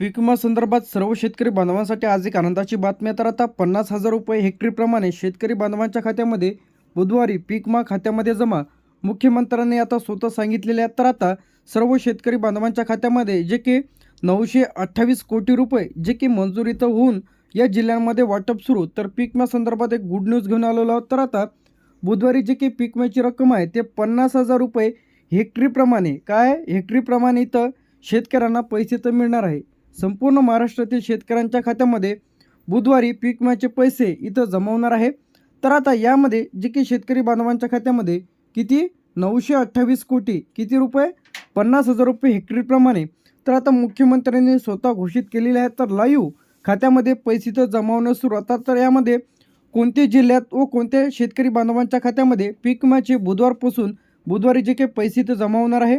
पीक विमा संदर्भात सर्व शेतकरी बांधवांसाठी आज एक आनंदाची बातमी तर आता पन्नास हजार रुपये हेक्टरीप्रमाणे शेतकरी बांधवांच्या खात्यामध्ये बुधवारी पीक विमा खात्यामध्ये जमा. मुख्यमंत्र्यांनी आता स्वतः सांगितलेले आहेत तर आता सर्व शेतकरी बांधवांच्या खात्यामध्ये जे की नऊशे अठ्ठावीस कोटी रुपये जे की मंजुरीत होऊन या जिल्ह्यांमध्ये वाटप सुरू. तर पीक विमा संदर्भात एक गुड न्यूज घेऊन आलेलो आहोत. तर आता बुधवारी जे की पीक विम्याची रक्कम आहे ते पन्नास हजार रुपये हेक्टरीप्रमाणे काय? हेक्टरीप्रमाणे इथं शेतकऱ्यांना पैसे तर मिळणार आहे. संपूर्ण महाराष्ट्रातील शेतकऱ्यांच्या खात्यामध्ये बुधवारी पीक विम्याचे पैसे इथं जमवणार आहे. तर आता यामध्ये जे की शेतकरी बांधवांच्या खात्यामध्ये किती? नऊशे अठ्ठावीस कोटी किती रुपये? पन्नास हजार रुपये हेक्टरीप्रमाणे. तर आता मुख्यमंत्र्यांनी स्वतः घोषित केलेले आहे तर लाईव्ह खात्यामध्ये पैसे तर जमावणं सुरू. आता तर यामध्ये कोणते जिल्ह्यात व कोणत्या शेतकरी बांधवांच्या खात्यामध्ये पीक विम्याचे बुधवारपासून बुधवारी जे काही पैसे ते जमावणार आहे?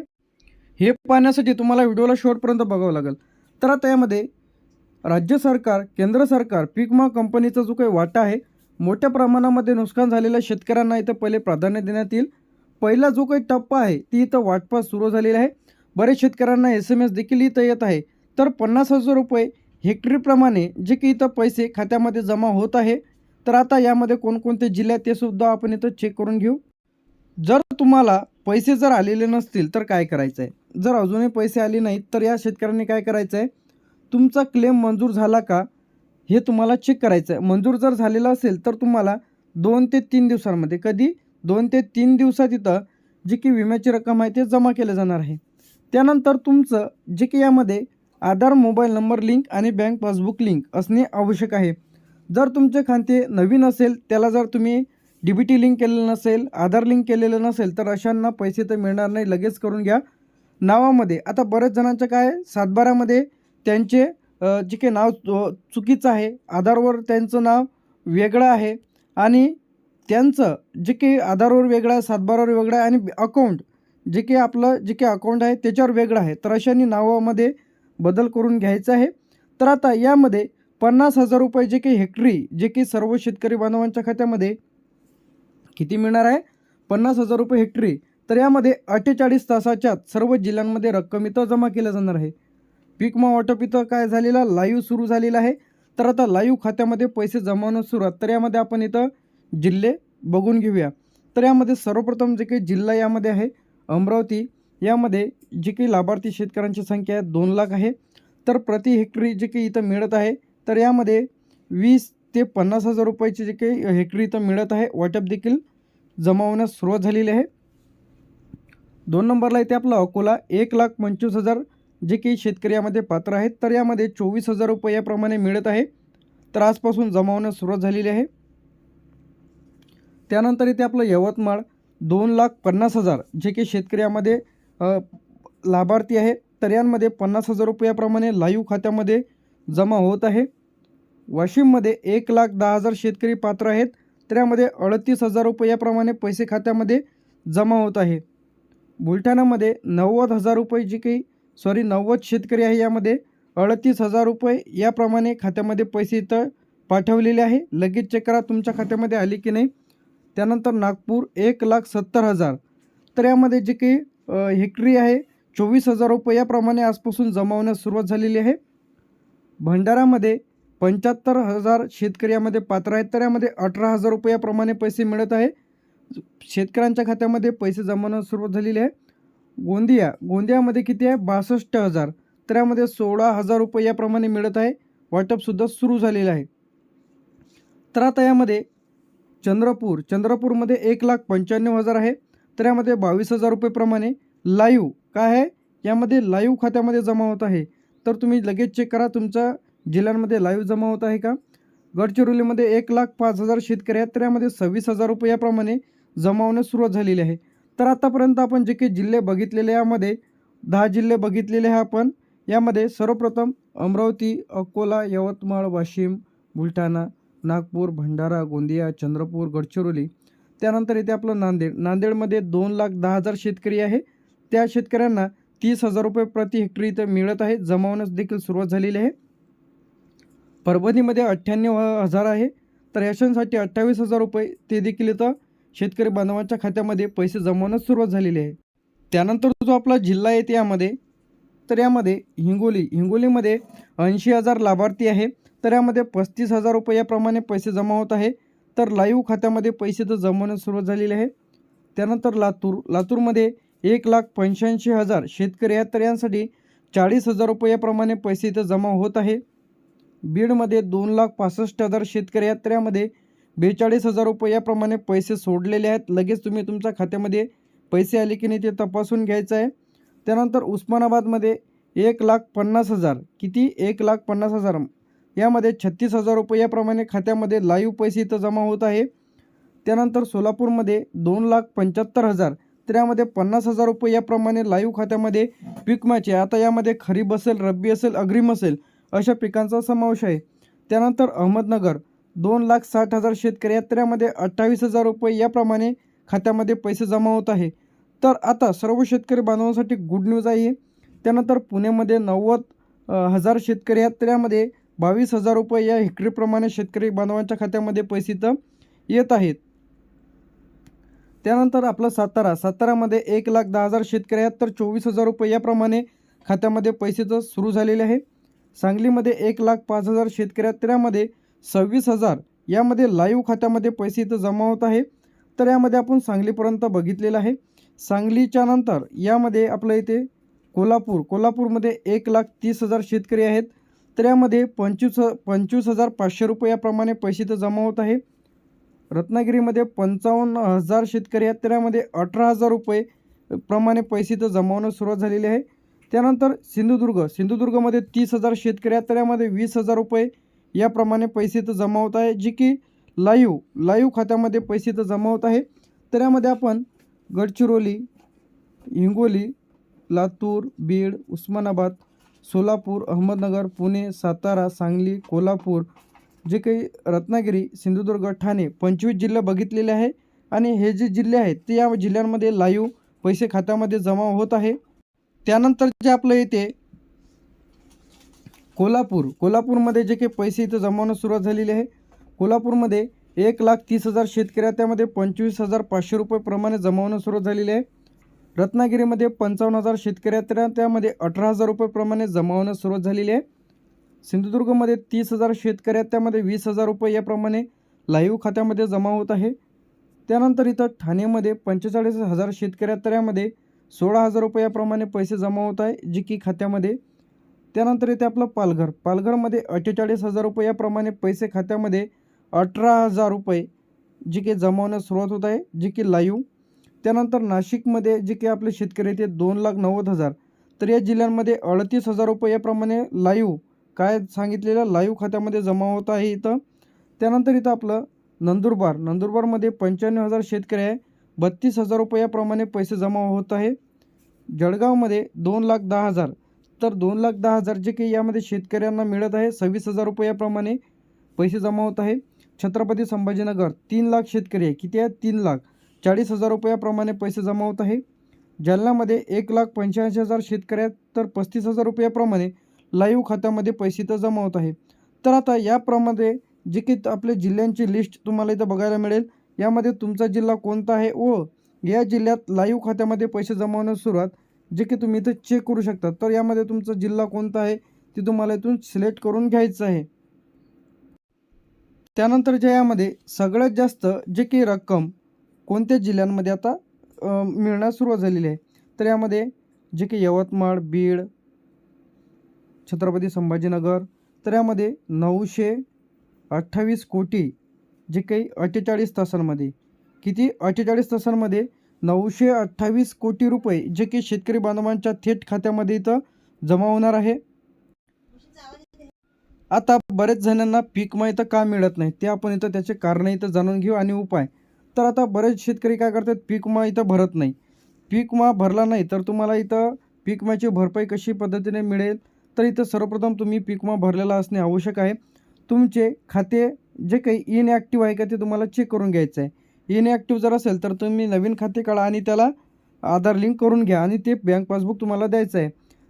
हे पाहण्यासाठी तुम्हाला व्हिडिओला शेवटपर्यंत बघावं लागेल. तर आता यामध्ये राज्य सरकार केंद्र सरकार पीक विमा कंपनीचा जो काही वाटा आहे मोठ्या प्रमाणामध्ये नुकसान झालेल्या शेतकऱ्यांना इथं पहिले प्राधान्य देण्यात येईल. पहिला जो काही टप्पा आहे ती इथं वाटपास सुरू झालेला आहे. बरेच शेतकऱ्यांना एस एम एस देखील इथं येत आहे. तर पन्नास हजार रुपये हेक्टरीप्रमाणे जे की इथं पैसे खात्यामध्ये जमा होत आहे. तर आता यामध्ये कोणकोणते जिल्हे आहेत ते सुद्धा आपण इथं चेक करून घेऊ. जर तुम्हाला पैसे जर आलेले नसतील तर काय करायचं आहे जर अजूनही पैसे आले नाहीत तर या शेतकऱ्यांनी काय करायचं आहे तुमचा क्लेम मंजूर झाला का? हे तुम्हाला चेक करायचं आहे मंजूर जर झालेला असेल तर तुम्हाला दोन ते तीन दिवसांमध्ये कधी? दोन ते तीन दिवसात इथं जी की विम्याची रक्कम आहे ते जमा केले जाणार आहे. त्यानंतर तुमचं जे की यामध्ये आधार मोबाईल नंबर लिंक आणि बँक पासबुक लिंक असणे आवश्यक आहे. जर तुमचे खाते नवीन असेल त्याला जर तुम्ही डी बी टी लिंक केलेलं नसेल आधार लिंक केलेलं नसेल तर अशांना पैसे तर मिळणार नाही लगेच करून घ्या. नावामध्ये आता बऱ्याच जणांचं काय सातबारामध्ये त्यांचे जे काही नाव चुकीचं आहे आधारवर त्यांचं नाव वेगळं आहे आणि त्यांचं जे काही आधारवर वेगळं आहे सातबारावर वेगळं आहे आणि अकाउंट जे काही आपलं जे काही अकाउंट आहे त्याच्यावर वेगळं आहे. तर अशांनी नावामध्ये बदल करून घ्यायचा आहे. तर आता यामध्ये पन्नास हजार रुपये जे काही हेक्टरी जे की सर्व शेतकरी बांधवांच्या खात्यामध्ये किती मिळणार आहे? पन्नास हजार रुपये हेक्टरी तर यामध्ये अठ्ठेचाळीस तासाच्या सर्व जिल्ह्यांमध्ये रक्कम इथं जमा केल्या जाणार आहे. पीक मा वाटप इथं काय झालेला लाईव्ह सुरू झालेला आहे. तर आता लाईव्ह खात्यामध्ये पैसे जमावणं सुरुवात तर यामध्ये आपण इथं जिल्हे बघून घेऊया. तर यामध्ये सर्वप्रथम जे काही जिल्हा यामध्ये आहे अमरावती यामध्ये जे काही लाभार्थी शेतकऱ्यांची संख्या आहे दोन लाख आहे. तर प्रति हेक्टरी जे काही इथं मिळत आहे तर यामध्ये वीस ते पन्नास हजार रुपयाचे जे काही हेक्टरी इथं मिळत आहे वाटप देखील जमा होण्यास सुरुवात झालेली आहे. दोन नंबरला इथे आपला अकोला. एक लाख पंचवीस हजार जे काही शेतकरी यामध्ये पात्र आहेत. तर यामध्ये चोवीस हजार रुपये याप्रमाणे मिळत आहे. तर आजपासून जमा होण्यास सुरुवात झालेली आहे. त्यानंतर इथे आपलं यवतमाळ. दोन लाख पन्नास हजार जे काही शेतकरी यामध्ये लाभार्थी आहे. तर यांमध्ये पन्नास हजार रुपयाप्रमाणे लाईव्ह खात्यामध्ये जमा होत आहे. वाशिममध्ये एक लाख दहा हजार शेतकरी पात्र आहेत. तर यामध्ये अडतीस हजार रुपयाप्रमाणे पैसे खात्यामध्ये जमा होत आहे. बुलढाणामध्ये नव्वद हजार रुपये जे काही सॉरी नव्वद शेतकरी आहे यामध्ये अडतीस हजार रुपये याप्रमाणे खात्यामध्ये पैसे इथं पाठवलेले आहे. लगेच चेक करा तुमच्या खात्यामध्ये आले की नाही. त्यानंतर नागपूर एक लाख सत्तर हजार. तर यामध्ये जे काही हेक्टरी आहे चोवीस हजार रुपये याप्रमाणे आजपासून जमावण्यास सुरुवात झालेली आहे. भंडारामध्ये पंच्याहत्तर हजार शेतकरी यामध्ये पात्र आहेत. तर यामध्ये अठरा हजार रुपये याप्रमाणे पैसे मिळत आहे. शेतकऱ्यांच्या खात्यामध्ये पैसे जमावण्यास सुरुवात झालेली आहे. गोंदिया गोंदियामध्ये किती आहे? बासष्ट हजार. तर यामध्ये सोळा हजार रुपये याप्रमाणे मिळत आहे. वाटपसुद्धा सुरू झालेलं आहे. तर आता यामध्ये चंद्रपूर चंद्रपूरमध्ये एक लाख पंच्याण्णव हजार आहे. तर यामध्ये बावीस हजार रुपयेप्रमाणे लाईव्ह काय आहे? यामध्ये लाईव्ह खात्यामध्ये जमा होत आहे. तर तुम्ही लगेच चेक करा तुमच्या जिल्ह्यांमध्ये लाईव्ह जमा होत आहे का? गडचिरोलीमध्ये एक लाख पाच हजार शेतकरी आहेत. तर यामध्ये सव्वीस हजार रुपये याप्रमाणे जमा सुरुवात झालेली आहे. तर आतापर्यंत आपण जे काही जिल्हे बघितलेले यामध्ये दहा जिल्हे बघितलेले आहे आपण. यामध्ये सर्वप्रथम अमरावती अकोला यवतमाळ वाशिम बुलढाणा नागपूर भंडारा गोंदिया चंद्रपूर गडचिरोली. त्यानंतर इथे आपलं नांदेड. नांदेडमध्ये दोन लाख दहा हजार शेतकरी आहे. त्या शेतकऱ्यांना तीस हजार रुपये प्रति हेक्टरी इथं मिळत आहे. जमावण्यास देखील सुरुवात झालेली आहे. परभणीमध्ये अठ्ठ्याण्णव हजार आहे. तर याशांसाठी अठ्ठावीस हजार रुपये ते देखील इथं शेतकरी बांधवांच्या खात्यामध्ये पैसे जमवण्यास सुरुवात झालेली आहे. त्यानंतर जो आपला जिल्हा आहे त्यामध्ये तर यामध्ये हिंगोली हिंगोलीमध्ये ऐंशी हजार लाभार्थी आहे. तर यामध्ये पस्तीस हजार रुपये याप्रमाणे पैसे जमा होत आहे. तर लाईव्ह खात्यामध्ये पैसे तर जमवण्यास सुरुवात झालेली आहे. त्यानंतर लातूर लातूरमध्ये एक लाख पंच्याऐंशी हजार शेतकरी आहेत. तर यांसाठी चाळीस हजार रुपये याप्रमाणे पैसे इथं जमा होत आहे. बीडमध्ये दोन लाख पासष्ट हजार शेतकरी आहेत. तर यामध्ये बेचाळीस हजार रुपये याप्रमाणे पैसे सोडलेले आहेत. लगेच तुम्ही तुमच्या खात्यामध्ये पैसे आले की नाही ते तपासून घ्यायचं आहे. त्यानंतर उस्मानाबादमध्ये एक लाख पन्नास हजार किती? एक लाख पन्नास हजार. यामध्ये छत्तीस हजार रुपये याप्रमाणे खात्यामध्ये लाईव्ह पैसे इथं जमा होत आहे. त्यानंतर सोलापूरमध्ये दोन लाख पंच्याहत्तर हजार तर यामध्ये पन्नास हजार रुपये याप्रमाणे लाईव्ह खात्यामध्ये पीक विम्याचे आता यामध्ये खरीप असेल रब्बी असेल अग्रिम असेल अशा पिकांचा समावेश आहे. त्यानंतर अहमदनगर दोन लाख साठ हजार शेतकरी यात्रेमध्ये अठ्ठावीस हजार रुपये याप्रमाणे खात्यामध्ये पैसे जमा होत आहे. तर आता सर्व शेतकरी बांधवांसाठी गुड न्यूज आहे. त्यानंतर पुण्यामध्ये नव्वद हजार शेतकरी यात्रेमध्ये बावीस हजार रुपये या हेक्टरीप्रमाणे शेतकरी बांधवांच्या खात्यामध्ये पैसे तर येत आहेत. त्यानंतर आपलं सातारा. सातारामध्ये एक लाख दहा हजार शेतकरी आहेत तर चोवीस हजार रुपये याप्रमाणे खात्यामध्ये पैसे तर सुरू झालेले आहे. सांगलीमध्ये एक लाख पाच हजार शेतकरी आहेत सव्वीस हजार. यामध्ये लाईव्ह खात्यामध्ये पैसे इथं जमा होत आहे. तर यामध्ये आपण सांगलीपर्यंत बघितलेलं आहे. सांगलीच्या नंतर यामध्ये आपलं इथे कोल्हापूर. कोल्हापूरमध्ये एक लाख तीस हजार शेतकरी आहेत. तर यामध्ये पंचवीस पंचवीस हजार पाचशे रुपये याप्रमाणे पैसे इथं जमा होत आहे. रत्नागिरीमध्ये पंचावन्न हजार शेतकरी आहेत. तर यामध्ये अठरा हजार रुपये प्रमाणे पैसे इथं जमा सुरुवात झालेली आहे. त्यानंतर सिंधुदुर्ग. सिंधुदुर्गमध्ये तीस हजार शेतकरी आहेत. तर यामध्ये वीस हजार रुपये याप्रमाणे पैसे तर जमा होत आहे. जी की लाईव्ह लाईव्ह खात्यामध्ये पैसे तर जमा होत आहे. तर यामध्ये आपण गडचिरोली हिंगोली लातूर बीड उस्मानाबाद सोलापूर अहमदनगर पुणे सातारा सांगली कोल्हापूर जे काही रत्नागिरी सिंधुदुर्ग ठाणे पंचवीस जिल्हे बघितलेले आहे. आणि हे जे जिल्हे आहेत ते या जिल्ह्यांमध्ये लाईव्ह पैसे खात्यामध्ये जमा होत आहे. त्यानंतर जे आपलं येते कोल्हापूर. कोल्हापूरमध्ये जे काही पैसे इथं जमावणं सुरुवात झालेली आहे कोल्हापूरमध्ये एक लाख तीस हजार शेतकऱ्या त्यामध्ये पंचवीस हजार पाचशे रुपयेप्रमाणे जमावणं सुरुवात झालेली आहे. रत्नागिरीमध्ये पंचावन्न हजार शेतकऱ्या तर त्यामध्ये अठरा हजार रुपयेप्रमाणे जमावणं जमा सुरुवात झालेली आहे. सिंधुदुर्गमध्ये तीस हजार शेतकऱ्या त्यामध्ये वीस हजार रुपये याप्रमाणे लाईव्ह खात्यामध्ये जमा होत आहे. त्यानंतर इथं ठाणेमध्ये पंचेचाळीस हजार शेतकऱ्या आहेत. सोळा हजार रुपये याप्रमाणे पैसे जमा होत आहे जी की खात्यामध्ये त्यानंतर इथे आपलं पालघर. पालघरमध्ये अठ्ठेचाळीस हजार रुपये याप्रमाणे पैसे खात्यामध्ये अठरा हजार रुपये जी की जमा होण्यास सुरुवात होत आहे जी की लाईव्ह त्यानंतर नाशिकमध्ये जे काही आपले शेतकरी आहेत ते दोन लाख नव्वद हजार. तर या जिल्ह्यांमध्ये अडतीस हजार रुपये याप्रमाणे लाईव्ह काय सांगितलेलं? लाईव्ह खात्यामध्ये जमा होत आहे इथं. त्यानंतर इथं आपलं नंदुरबार. नंदुरबारमध्ये पंच्याण्णव हजार शेतकरी आहे. बत्तीस हजार रुपये याप्रमाणे पैसे जमा होत आहे. जळगावमध्ये दोन लाख दहा हजार. तर दोन लाख दहा हजार जे काही यामध्ये शेतकऱ्यांना मिळत आहे सव्वीस हजार रुपयाप्रमाणे पैसे जमा होत आहे. छत्रपती संभाजीनगर तीन लाख शेतकरी आहे. किती आहे? तीन लाख. चाळीस हजार रुपयाप्रमाणे पैसे जमा होत आहे. जालन्यामध्ये एक लाख पंच्याऐंशी हजार शेतकरी आहेत तर पस्तीस हजार रुपयाप्रमाणे लाईव्ह खात्यामध्ये पैसे तर जमा होत आहे. तर आता याप्रमाणे जे की आपल्या जिल्ह्यांची लिस्ट तुम्हाला इथं बघायला मिळेल. यामध्ये तुमचा जिल्हा कोणता आहे व या जिल्ह्यात लाईव्ह खात्यामध्ये पैसे जमा होण्यास सुरुवात जे की तुम्ही इथं चेक करू शकता. तर यामध्ये तुमचा जिल्हा कोणता आहे ते तुम्हाला इथून सिलेक्ट करून घ्यायचं आहे. त्यानंतर जे यामध्ये सगळ्यात जास्त जे काही रक्कम कोणत्या जिल्ह्यांमध्ये आता मिळण्यास सुरुवात झालेली आहे. तर यामध्ये जे काही यवतमाळ बीड छत्रपती संभाजीनगर तर यामध्ये नऊशे अठ्ठावीस कोटी जे काही अठ्ठेचाळीस तासांमध्ये. किती? अठ्ठेचाळीस तासांमध्ये नऊशे अठ्ठावीस कोटी रुपये जे की शेतकरी बांधवांच्या थेट खात्यामध्ये इथं जमा होणार आहे. आता बरेच जणांना पीक विमा इथं का मिळत नाही? ते आपण इथं त्याचे कारण इथं जाणून घेऊ आणि उपाय. तर आता बरेच शेतकरी काय करतात? पीक विमा इथं भरत नाही. पीक विमा भरला नाही तर तुम्हाला इथं पीक विम्याची भरपाई कशी पद्धतीने मिळेल? तर इथं सर्वप्रथम तुम्ही पीक विमा भरलेला असणे आवश्यक आहे. तुमचे खाते जे काही इनॲक्टिव्ह आहे का ते तुम्हाला चेक करून घ्यायचं आहे. इनॲक्टिव्ह जर असेल तर तुम्ही नवीन खाते काढा आणि त्याला आधार लिंक करून घ्या आणि ते बँक पासबुक तुम्हाला द्यायचं आहे.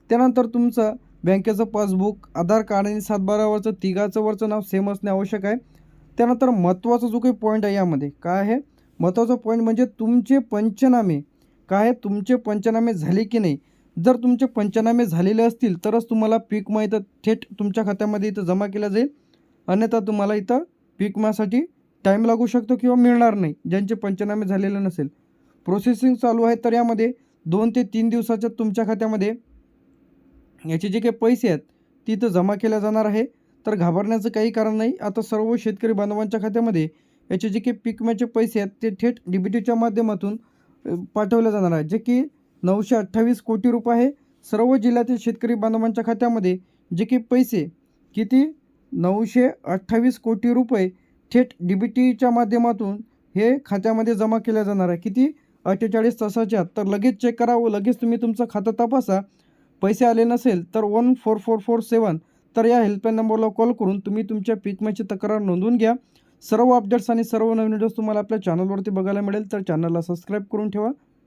त्यानंतर तुमचं बँकेचं पासबुक आधार कार्ड आणि सातबारावरचं तिघाचं वरचं नाव सेम असणे आवश्यक आहे. त्यानंतर महत्त्वाचा जो काही पॉईंट आहे यामध्ये काय आहे? महत्त्वाचा पॉईंट म्हणजे तुमचे पंचनामे काय आहे? तुमचे पंचनामे झाले की नाही? जर तुमचे पंचनामे झालेले असतील तरच तुम्हाला पीक विमा इथं थेट तुमच्या खात्यामध्ये इथं जमा केला जाईल. अन्यथा तुम्हाला इथं पीक विम्यासाठी टाईम लागू शकतो किंवा मिळणार नाही ज्यांचे पंचनामे झालेले नसेल. प्रोसेसिंग चालू आहे तर यामध्ये दोन ते तीन दिवसाच्या तुमच्या खात्यामध्ये याचे जे काही पैसे आहेत तिथं जमा केल्या जाणार आहे. तर घाबरण्याचं काही कारण नाही. आता सर्व शेतकरी बांधवांच्या खात्यामध्ये याचे जे काही पीक विम्याचे पैसे आहेत ते थेट डी बी टीच्या माध्यमातून पाठवले जाणार आहे. जे की नऊशे अठ्ठावीस कोटी रुपये आहे. सर्व जिल्ह्यातील शेतकरी बांधवांच्या खात्यामध्ये जे काही पैसे किती? नऊशे अठ्ठावीस कोटी रुपये थेट डी बी टीच्या माध्यमातून हे खात्यामध्ये जमा केल्या जाणार आहे. किती? अठ्ठेचाळीस तासाच्या आत तर लगेच चेक करा व लगेच तुम्ही तुमचं खातं तपासा. पैसे आले नसेल तर one four four four seven तर या हेल्पलाईन नंबरला कॉल करून तुम्ही तुमच्या पीक तक्रार नोंदवून घ्या. सर्व अपडेट्स आणि सर्व नवीन व्हिडिओज तुम्हाला आपल्या चॅनलवरती बघायला मिळेल. तर चॅनलला सबस्क्राईब करून ठेवा.